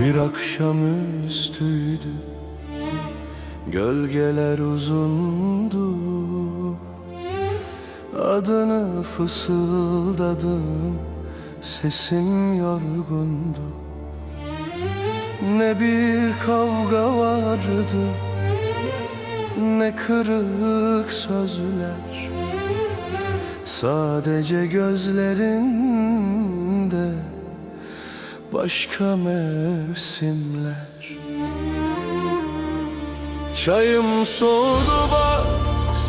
Bir akşamüstüydü. Gölgeler uzundu. Adını fısıldadım. Sesim yorgundu. Ne bir kavga vardı Ne kırık sözler. Sadece gözlerinde başka mevsimler. Çayım soğudu bak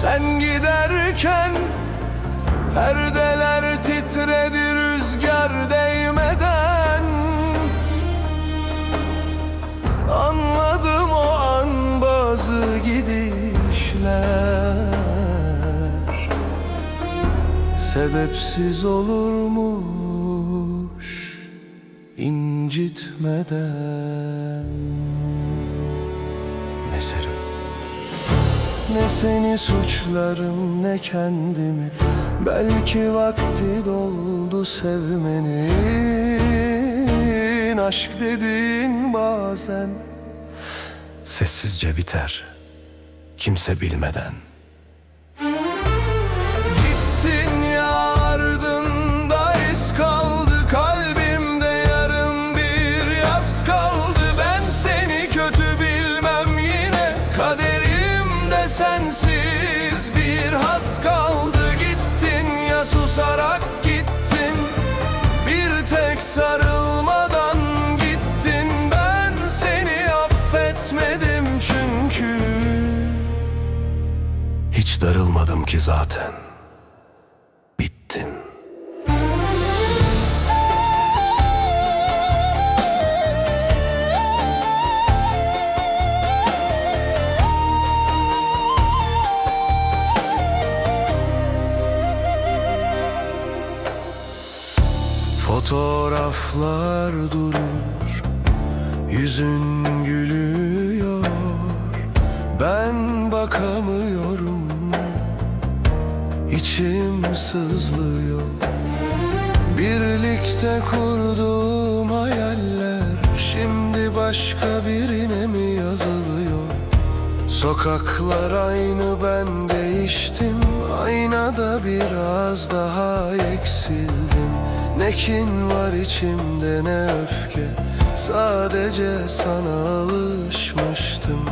sen giderken Perdeler titredi rüzgar değmeden. Anladım o an bazı gidişler. Sebepsiz olurmuş incitmeden. Serim Ne seni suçlarım ne kendimi. Belki vakti doldu sevmenin. Aşk dediğin bazen. Sessizce biter Kimse bilmeden sensiz bir has kaldı Gittin ya susarak gittin Bir tek sarılmadan gittin Ben seni affetmedim çünkü hiç darılmadım ki zaten. Bittin. Fotoğraflar durur Yüzün gülüyor. Ben bakamıyorum İçim sızlıyor. Birlikte kurduğum hayaller Şimdi başka birine mi yazılıyor? Sokaklar aynı ben değiştim. Aynada biraz daha eksildim Ne kin var içimde ne öfke. Sadece sana alışmıştım.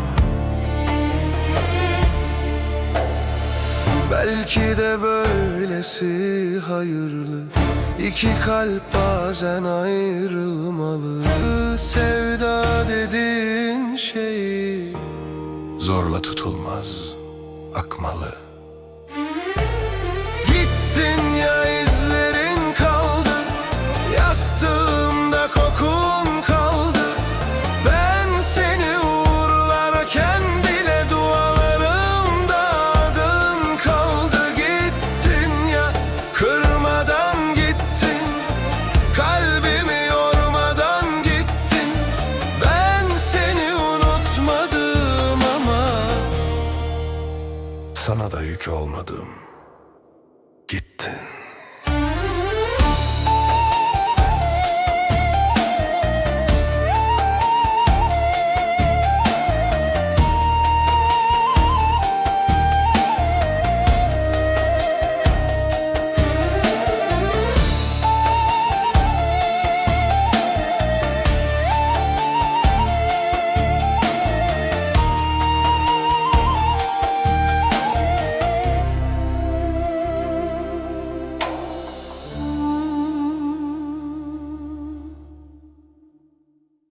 Belki de böylesi hayırlı. İki kalp bazen ayrılmalı. Sevda dediğin şey Zorla tutulmaz, akmalı Sana da yük olmadım